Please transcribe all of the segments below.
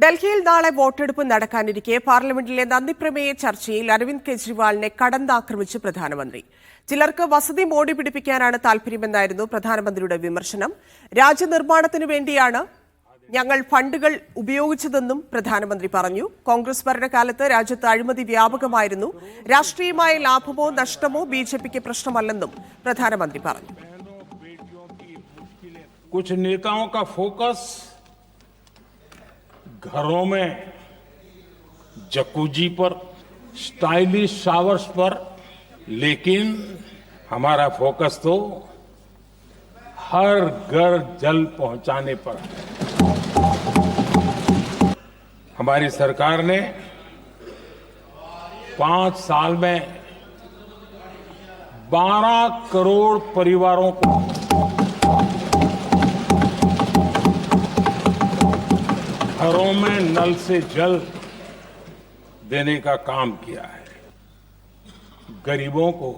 ഡൽഹിയിൽ നാളെ വോട്ടെടുപ്പ് നടക്കാനിരിക്കെ പാർലമെന്റിലെ നന്ദിപ്രമേയ ചർച്ചയിൽ അരവിന്ദ് കെജ്രിവാളിനെ കടന്നാക്രമിച്ച് പ്രധാനമന്ത്രി ചിലർക്ക് വസതി മോടി പിടിപ്പിക്കാനാണ് താൽപര്യമെന്നായിരുന്നു പ്രധാനമന്ത്രിയുടെ വിമർശനം രാജ്യനിർമ്മാണത്തിനു വേണ്ടിയാണ് ഞങ്ങൾ ഫണ്ടുകൾ ഉപയോഗിച്ചതെന്നും പ്രധാനമന്ത്രി പറഞ്ഞു കോൺഗ്രസ് ഭരണകാലത്ത് രാജ്യത്ത് അഴിമതി വ്യാപകമായിരുന്നു രാഷ്ട്രീയമായ ലാഭമോ നഷ്ടമോ ബി ജെ പിക്ക് പ്രശ്നമല്ലെന്നും പ്രധാനമന്ത്രി പറഞ്ഞു कुछ नेताओं का फोकस घरों में, जकूजी पर, स्टाइलिश शावर्स पर, लेकिन हमारा फोकस तो हर घर जल पहुँचाने पर हमारी सरकार ने पाँच साल में 12 करोड़ परिवारों को घरों में नल से जल देने का काम किया है गरीबों को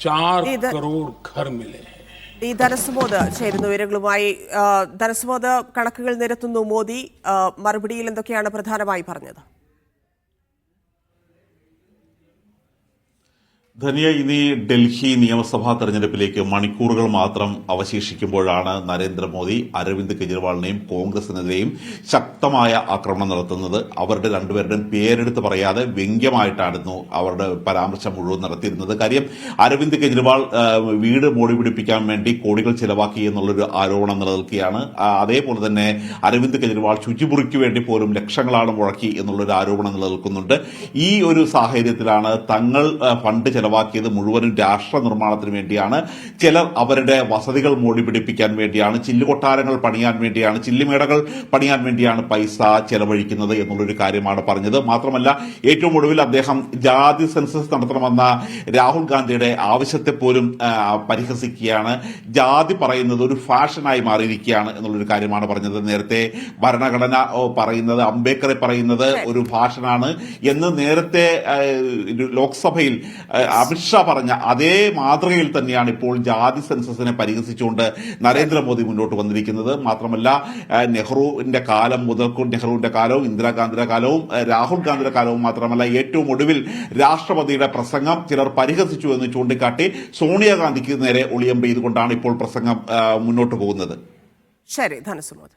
चार इधर- करोड़ घर मिले हैं ഈ ധനസുമോദ് ചേരുന്നു വിവരങ്ങളുമായി ആ, ധനസുമോദ് കണക്കുകൾ നിരത്തുന്നു മോദി ആ, മറുപടിയിൽ എന്തൊക്കെയാണ് പ്രധാനമായി പറഞ്ഞത് ധനിയ ഇനി ഡൽഹി നിയമസഭാ തെരഞ്ഞെടുപ്പിലേക്ക് മണിക്കൂറുകൾ മാത്രം അവശേഷിക്കുമ്പോഴാണ് നരേന്ദ്രമോദി അരവിന്ദ് കെജ്രിവാളിനെയും കോൺഗ്രസിനെതിരെയും ശക്തമായ ആക്രമണം നടത്തുന്നത്. അവരുടെ രണ്ടുപേരുടെയും പേരെടുത്ത് പറയാതെ വ്യംഗ്യമായിട്ടായിരുന്നു അവരുടെ പരാമർശം മുഴുവൻ നടത്തിയിരുന്നത്. കാര്യം അരവിന്ദ് കെജ്രിവാൾ വീട് മോടി പിടിപ്പിക്കാൻ വേണ്ടി കോടികൾ ചെലവാക്കി എന്നുള്ളൊരു ആരോപണം നിലനിൽക്കുകയാണ്. അതേപോലെ തന്നെ അരവിന്ദ് കെജ്രിവാൾ ശുചിമുറിക്ക് വേണ്ടി പോലും ലക്ഷങ്ങളാണ് മുഴക്കി എന്നുള്ളൊരു ആരോപണം നിലനിൽക്കുന്നുണ്ട്. ഈ ഒരു സാഹചര്യത്തിലാണ് തങ്ങൾ ഫണ്ട് ചെലവാക്കിയത് മുഴുവനും രാഷ്ട്ര നിർമ്മാണത്തിന് വേണ്ടിയാണ്. ചിലർ അവരുടെ വസതികൾ മോടി പിടിപ്പിക്കാൻ വേണ്ടിയാണ് ചില്ലുകൊട്ടാരങ്ങൾ പണിയാൻ വേണ്ടിയാണ് ചില്ലുമേടകൾ പണിയാൻ വേണ്ടിയാണ് പൈസ ചെലവഴിക്കുന്നത് എന്നുള്ളൊരു കാര്യമാണ് പറഞ്ഞത്. മാത്രമല്ല ഏറ്റവും ഒടുവിൽ അദ്ദേഹം ജാതി സെൻസസ് നടത്തണമെന്ന രാഹുൽ ഗാന്ധിയുടെ ആവശ്യത്തെ പോലും പരിഹസിക്കുകയാണ്. ജാതി പറയുന്നത് ഒരു ഫാഷനായി മാറിയിരിക്കുകയാണ് എന്നുള്ളൊരു കാര്യമാണ് പറഞ്ഞത്. നേരത്തെ ഭരണഘടന പറയുന്നത് അംബേദ്കറെ പറയുന്നത് ഒരു ഫാഷനാണ് എന്ന് നേരത്തെ ലോക്സഭയിൽ അമിത്ഷാ പറഞ്ഞ അതേ മാതൃകയിൽ തന്നെയാണ് ഇപ്പോൾ ജാതി സെൻസസിനെ പരിഹസിച്ചുകൊണ്ട് നരേന്ദ്രമോദി മുന്നോട്ട് വന്നിരിക്കുന്നത്. മാത്രമല്ല നെഹ്റുവിന്റെ കാലം മുതൽക്കും നെഹ്റുവിന്റെ കാലവും ഇന്ദിരാഗാന്ധിയുടെ കാലവും രാഹുൽ ഗാന്ധിയുടെ കാലവും മാത്രമല്ല ഏറ്റവും ഒടുവിൽ രാഷ്ട്രപതിയുടെ പ്രസംഗം ചിലർ പരിഹസിച്ചു എന്ന് ചൂണ്ടിക്കാട്ടി സോണിയാഗാന്ധിക്ക് നേരെ ഒളിയം ചെയ്തുകൊണ്ടാണ് ഇപ്പോൾ പ്രസംഗം മുന്നോട്ട് പോകുന്നത്. ശരി ധനസുമോദ്.